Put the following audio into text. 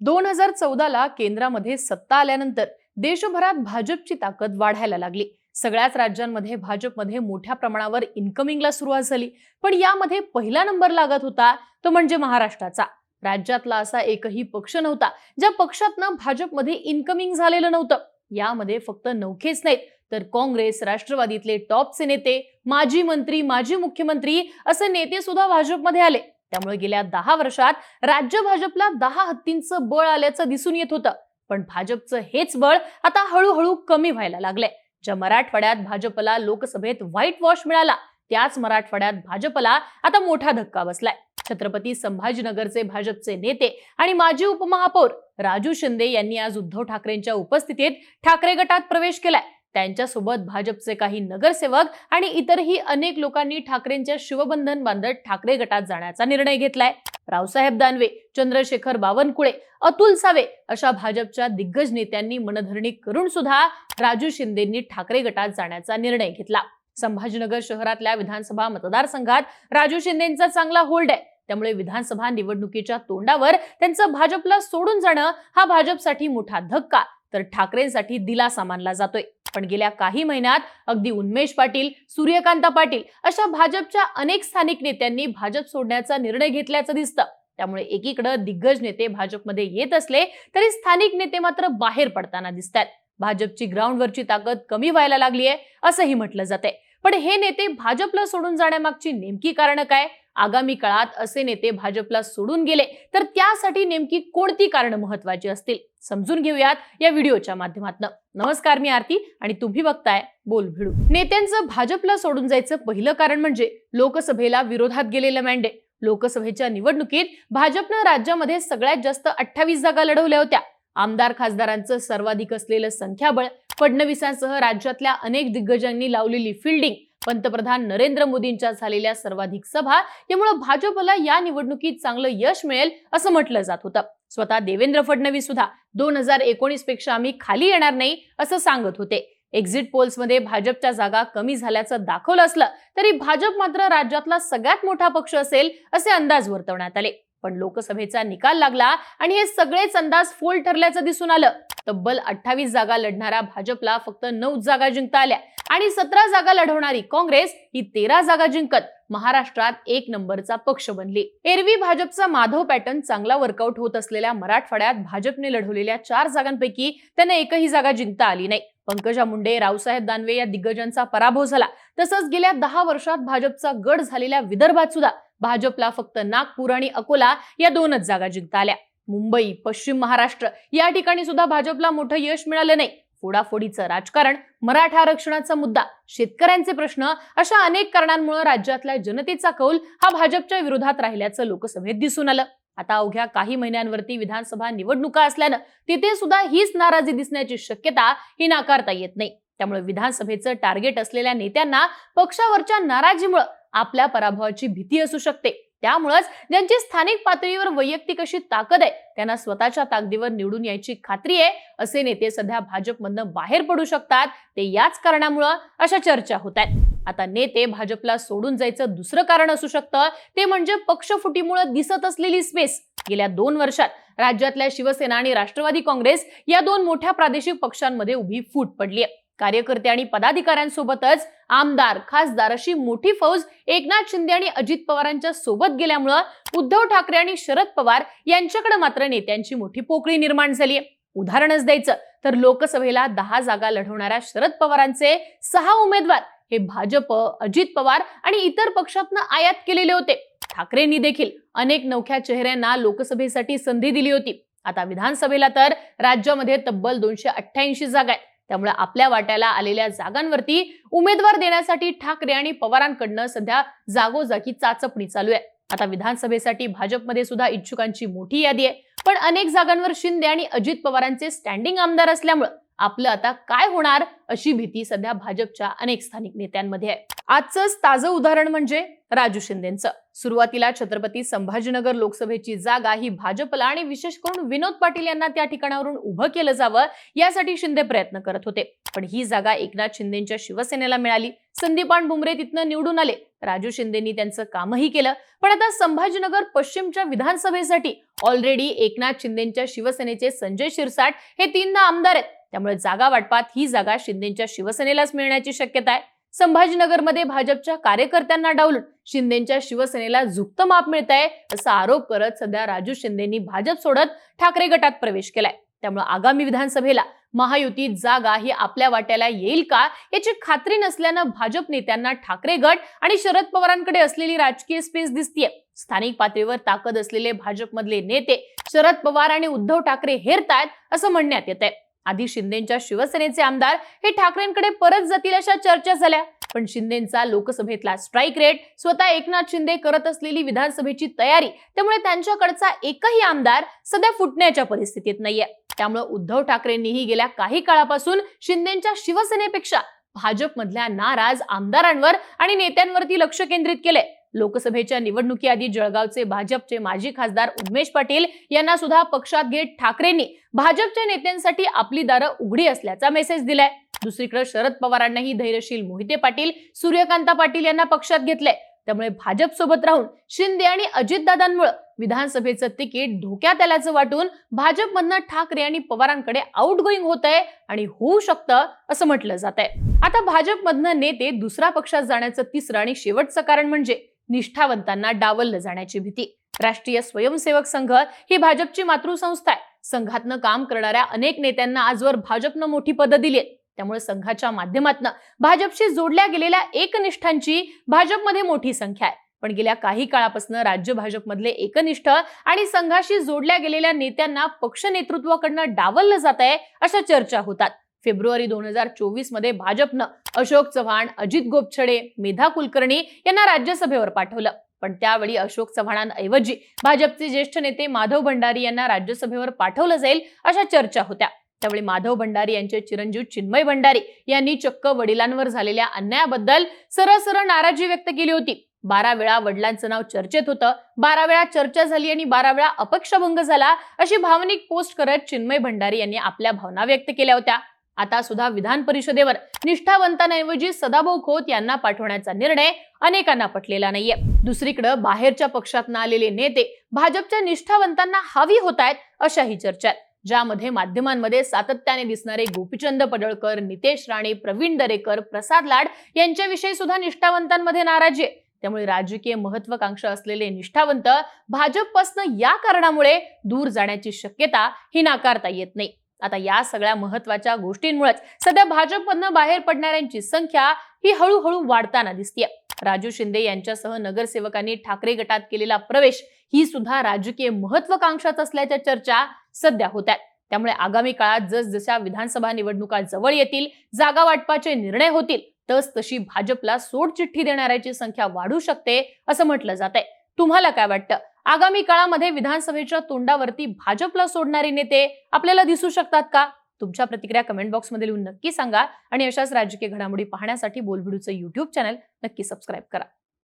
दोन हजार चौदाला केंद्रामध्ये सत्ता आल्यानंतर देशभरात भाजपची ताकद वाढायला लागली. सगळ्याच राज्यांमध्ये भाजपमध्ये मोठ्या प्रमाणावर इन्कमिंगला सुरुवात झाली. पण यामध्ये पहिला नंबर लागत होता तो म्हणजे महाराष्ट्राचा. राज्यातला असा एकही पक्ष नव्हता ज्या पक्षातनं भाजपमध्ये इन्कमिंग झालेलं नव्हतं. यामध्ये फक्त नौखेच नाहीत तर काँग्रेस राष्ट्रवादीतले टॉपचे नेते माजी मंत्री माजी मुख्यमंत्री असे नेते सुद्धा भाजपमध्ये आले. त्यामुळे गेल्या दहा वर्षात राज्य भाजपला दहा हत्तींचं बळ आल्याचं दिसून येत होतं. पण भाजपचं हेच बळ आता हळूहळू कमी व्हायला लागलंय. ज्या मराठवाड्यात भाजपला लोकसभेत व्हाईट वॉश मिळाला त्याच मराठवाड्यात भाजपला आता मोठा धक्का बसलाय. छत्रपती संभाजीनगरचे भाजपचे नेते आणि माजी उपमहापौर राजू शिंदे यांनी आज उद्धव ठाकरेंच्या उपस्थितीत ठाकरे गटात प्रवेश केलाय. त्यांच्यासोबत भाजपचे काही नगरसेवक आणि इतरही अनेक लोकांनी ठाकरेंच्या शिवबंधन बांधत ठाकरे गटात जाण्याचा निर्णय घेतलाय. रावसाहेब दानवे चंद्रशेखर बावनकुळे अतुल सावे अशा भाजपच्या दिग्गज नेत्यांनी मनधरणी करून सुद्धा राजू शिंदेंनी ठाकरे गटात जाण्याचा निर्णय घेतला. संभाजीनगर शहरातल्या विधानसभा मतदारसंघात राजू शिंदेंचा चांगला होल्ड आहे. त्यामुळे विधानसभा निवडणुकीच्या तोंडावर त्यांचं भाजपला सोडून जाणं हा भाजपसाठी मोठा धक्का. तर ठाकरेंसाठी दिलासा मानला जातोय. पण गेल्या काही महिन्यात अगदी उन्मेष पाटील सूर्यकांता पाटील अशा भाजपच्या अनेक स्थानिक नेत्यांनी भाजप सोडण्याचा निर्णय घेतल्याचं दिसतं. त्यामुळे एकीकडे दिग्गज नेते भाजपमध्ये येत असले तरी स्थानिक नेते मात्र बाहेर पडताना दिसतात भाजपची ग्राउंडवरची ताकद कमी व्हायला लागली आहे असंही म्हटलं जाते पण हे नेते भाजपला सोडून जाण्यामागची नेमकी कारणं काय? आगामी काळात असे नेते भाजपला सोडून गेले तर त्यासाठी नेमकी कोणती कारणं महत्वाची असतील? समजून घेऊयात या व्हिडिओच्या माध्यमातून. नमस्कार मी आरती आणि तुम्ही बघताय बोल भिडू. नेत्यांचं भाजपला सोडून जायचं पहिलं कारण म्हणजे लोकसभेला विरोधात गेलेलं मॅन्डेट लोकसभेच्या निवडणुकीत भाजपनं राज्यामध्ये सगळ्यात जास्त अठ्ठावीस जागा लढवल्या होत्या. आमदार खासदारांचं सर्वाधिक असलेलं संख्याबळ फडणवीसांसह राज्यातल्या अनेक दिग्गजांनी लावलेली फिल्डिंग पंतप्रधान नरेंद्र मोदींच्या झालेल्या सर्वाधिक सभा यामुळे भाजपला या निवडणुकीत चांगलं यश मिळेल असं म्हटलं जात होतं. स्वतः देवेंद्र फडणवीस सुद्धा दोन हजार एकोणीसपेक्षा आम्ही खाली येणार नाही असं सांगत होते. एक्झिट पोल्समध्ये भाजपच्या जागा कमी झाल्याचं दाखवलं असलं तरी भाजप मात्र राज्यातला सगळ्यात मोठा पक्ष असेल असे अंदाज वर्तवण्यात आले. पण लोकसभेचा निकाल लागला आणि हे सगळेच अंदाज फोल ठरल्याचं दिसून आलं. तब्बल अठ्ठावीस जागा लढणाऱ्या भाजपला फक्त नऊ जागा जिंकता आल्या. आणि सतरा जागा लढवणारी काँग्रेस ही तेरा जागा जिंकत महाराष्ट्रात एक नंबरचा पक्ष बनली. एरवी भाजपचा माधव पॅटर्न चांगला वर्कआउट होत असलेल्या मराठवाड्यात भाजपने लढवलेल्या चार जागांपैकी त्यांना एकही जागा जिंकता आली नाही. पंकजा मुंडे रावसाहेब दानवे या दिग्गजांचा पराभव झाला. तसंच गेल्या दहा वर्षात भाजपचा गड झालेल्या विदर्भात सुद्धा भाजपला फक्त नागपूर आणि अकोला या दोनच जागा जिंकता आल्या. मुंबई पश्चिम महाराष्ट्र या ठिकाणी सुद्धा भाजपला मोठं यश मिळालं नाही. फोडाफोडीचं राजकारण मराठा आरक्षणाचा मुद्दा शेतकऱ्यांचे प्रश्न अशा अनेक कारणांमुळे राज्यातल्या जनतेचा कौल हा भाजपच्या विरोधात राहिल्याचं लोकसभेत दिसून आलं. आता अवघ्या काही महिन्यांवरती विधानसभा निवडणुका असल्यानं तिथे सुद्धा हीच नाराजी दिसण्याची शक्यता ही नाकारता येत नाही. त्यामुळे विधानसभेचं टार्गेट असलेल्या नेत्यांना पक्षावरच्या नाराजीमुळे आपल्या पराभवाची भीती असू शकते. त्यामुळेच ज्यांची स्थानिक पातळीवर वैयक्तिक अशी ताकद आहे त्यांना स्वतःच्या ताकदीवर निवडून यायची खात्री आहे असे नेते सध्या भाजपमधनं बाहेर पडू शकतात. ते याच कारणामुळं अशा चर्चा होत आहेत. आता नेते भाजपला सोडून जायचं दुसरं कारण असू शकतं ते म्हणजे पक्षफुटीमुळे दिसत असलेली स्पेस गेल्या दोन वर्षात राज्यातल्या शिवसेना आणि राष्ट्रवादी काँग्रेस या दोन मोठ्या प्रादेशिक पक्षांमध्ये उभी फूट पडली आहे कार्यकर्ते आणि पदाधिकाऱ्यांसोबतच आमदार खासदार अशी मोठी फौज एकनाथ शिंदे आणि अजित पवारांच्या सोबत गेल्यामुळं उद्धव ठाकरे आणि शरद पवार यांच्याकडे मात्र नेत्यांची मोठी पोकळी निर्माण झाली आहे उदाहरणच द्यायचं तर लोकसभेला दहा जागा लढवणाऱ्या शरद पवारांचे सहा उमेदवार हे भाजप अजित पवार आणि इतर पक्षातनं आयात केलेले होते. ठाकरेंनी देखील अनेक नवख्या चेहऱ्यांना लोकसभेसाठी संधी दिली होती. आता विधानसभेला तर राज्यामध्ये तब्बल दोनशे अठ्ठ्याऐंशी जागा आहेत. त्यामुळे आपल्या वाट्याला आलेल्या जागांवरती उमेदवार देण्यासाठी ठाकरे आणि पवारांकडनं सध्या जागोजागी चाचपणी चालू आहे. आता विधानसभेसाठी भाजपमध्ये सुद्धा इच्छुकांची मोठी यादी आहे. पण अनेक जागांवर शिंदे आणि अजित पवारांचे स्टँडिंग आमदार असल्यामुळे आपलं आता काय होणार अशी भीती सध्या भाजपच्या अनेक स्थानिक नेत्यांमध्ये आहे. आजचंच ताजं उदाहरण म्हणजे राजू शिंदेचं. सुरुवातीला छत्रपती संभाजीनगर लोकसभेची जागा ही भाजपला आणि विशेष करून विनोद पाटील यांना त्या ठिकाणावरून उभं केलं जावं यासाठी शिंदे प्रयत्न करत होते. पण ही जागा एकनाथ शिंदेच्या शिवसेनेला मिळाली. संदीपान बुमरे तिथनं निवडून आले. राजू शिंदेनी त्यांचं कामही केलं. पण आता संभाजीनगर पश्चिमच्या विधानसभेसाठी ऑलरेडी एकनाथ शिंदेच्या शिवसेनेचे संजय शिरसाट हे तीनदा आमदार आहेत. त्यामुळे जागा वाटपात ही जागा शिंदेच्या शिवसेनेलाच मिळण्याची शक्यता आहे. संभाजीनगरमध्ये भाजपच्या कार्यकर्त्यांना डावलून शिंदेच्या शिवसेनेला झुकतं माप मिळत आहे असा आरोप करत सध्या राजू शिंदेनी भाजप सोडत ठाकरे गटात प्रवेश केलाय. त्यामुळे आगामी विधानसभेला महायुतीत जागा ही आपल्या वाट्याला येईल का याची खात्री नसल्यानं भाजप नेत्यांना ठाकरे गट आणि शरद पवारांकडे असलेली राजकीय स्पेस दिसतीये. स्थानिक पातळीवर ताकद असलेले भाजपमधले नेते शरद पवार आणि उद्धव ठाकरे हेरतायत असं म्हणण्यात येत आहे आधी शिंदेच्या शिवसेनेचे आमदार हे ठाकरेंकडे परत जातील अशा चर्चा झाल्या. पण शिंदेचा लोकसभेतला स्ट्राईक रेट स्वतः एकनाथ शिंदे करत असलेली विधानसभेची तयारी त्यामुळे त्यांच्याकडचा एकही आमदार सध्या फुटण्याच्या परिस्थितीत नाहीये. त्यामुळे उद्धव ठाकरेंनीही गेल्या काही काळापासून शिंदेच्या शिवसेनेपेक्षा भाजपमधल्या नाराज आमदारांवर आणि नेत्यांवरती लक्ष केंद्रित केलंय. लोकसभेच्या निवडणुकीआधी जळगावचे भाजपचे माजी खासदार उमेश पाटील यांना सुद्धा पक्षात घेत ठाकरेंनी भाजपच्या नेत्यांसाठी आपली दारं उघडी असल्याचा मेसेज दिलाय. दुसरीकडे शरद पवारांनाही धैर्यशील मोहिते पाटील सूर्यकांता पाटील यांना पक्षात घेतलंय. त्यामुळे भाजप सोबत राहून शिंदे आणि अजितदादांमुळे विधानसभेचं तिकीट धोक्यात आल्याचं वाटून भाजपमधनं ठाकरे आणि पवारांकडे आउट गोईंग होत आहे आणि होऊ शकतं असं म्हटलं जात आहे आता भाजपमधनं नेते दुसऱ्या पक्षात जाण्याचं तिसरं आणि शेवटचं कारण म्हणजे निष्ठावंतांना डावललं जाण्याची भीती. राष्ट्रीय स्वयंसेवक संघ ही भाजपची मातृसंस्था आहे. संघातनं काम करणाऱ्या अनेक नेत्यांना आजवर भाजपनं मोठी पदं दिली आहेत. त्यामुळे संघाच्या माध्यमातून भाजपशी जोडल्या गेलेल्या एकनिष्ठांची भाजपमध्ये मोठी संख्या आहे. पण गेल्या काही काळापासून राज्य भाजपमधले एकनिष्ठ आणि संघाशी जोडल्या गेलेल्या नेत्यांना पक्ष नेतृत्वाकडनं डावललं जात आहे अशा चर्चा होतात. फेब्रुवारी दोन हजार चोवीसमध्ये भाजपनं अशोक चव्हाण अजित गोपछडे मेधा कुलकर्णी यांना राज्यसभेवर पाठवलं. पण त्यावेळी अशोक चव्हाणांऐवजी भाजपचे ज्येष्ठ नेते माधव भंडारी यांना राज्यसभेवर पाठवलं जाईल अशा चर्चा होत्या. त्यावेळी माधव भंडारी यांचे चिरंजीव चिन्मय भंडारी यांनी चक्क वडिलांवर झालेल्या अन्यायाबद्दल सरळ सरळ नाराजी व्यक्त केली होती. बारा वेळा वडिलांचं नाव चर्चेत होतं बारा वेळा चर्चा झाली आणि बारा वेळा अपक्षभंग झाला अशी भावनिक पोस्ट करत चिन्मय भंडारी यांनी आपल्या भावना व्यक्त केल्या होत्या. आता सुद्धा विधान परिषदेवर निष्ठावंतांऐवजी सदाभाऊ खोत यांना पाठवण्याचा निर्णय अनेकांना पटलेला नाहीये. दुसरीकडे बाहेरच्या पक्षात आलेले नेते भाजपच्या निष्ठावंतांना हवी होत आहेत अशाही चर्चा आहेत ज्यामध्ये माध्यमांमध्ये सातत्याने दिसणारे गोपीचंद पडळकर नितेश राणे प्रवीण दरेकर प्रसाद लाड यांच्याविषयी सुद्धा निष्ठावंतांमध्ये नाराजी आहे. त्यामुळे राजकीय महत्वाकांक्षा असलेले निष्ठावंत भाजपपासून या कारणामुळे दूर जाण्याची शक्यता ही नाकारता येत नाही. आता या सगळ्या महत्त्वाच्या गोष्टींमुळेच सध्या भाजपमधनं बाहेर पडणाऱ्यांची संख्या ही हळूहळू वाढताना दिसतीये. राजू शिंदे यांच्यासह नगरसेवकांनी ठाकरे गटात केलेला प्रवेश ही सुद्धा राजकीय महत्वाकांक्षाच असल्याच्या चर्चा सध्या होत आहेत त्यामुळे आगामी काळात जसजशा विधानसभा निवडणुका जवळ येतील जागा वाटपाचे निर्णय होतील तस तशी भाजपला सोड चिठ्ठी देणाऱ्याची संख्या वाढू शकते असं म्हटलं जात आहे तुम्हाला काय वाटतं? आगामी काळामध्ये विधानसभेच्या तोंडावरती भाजपला सोडणारे नेते आपल्याला दिसू शकतात का? तुमच्या प्रतिक्रिया कमेंट बॉक्समध्ये लिहून नक्की सांगा आणि अशाच राजकीय घडामोडी पाहण्यासाठी बोलबिडूचं युट्यूब चॅनल नक्की सबस्क्राईब करा.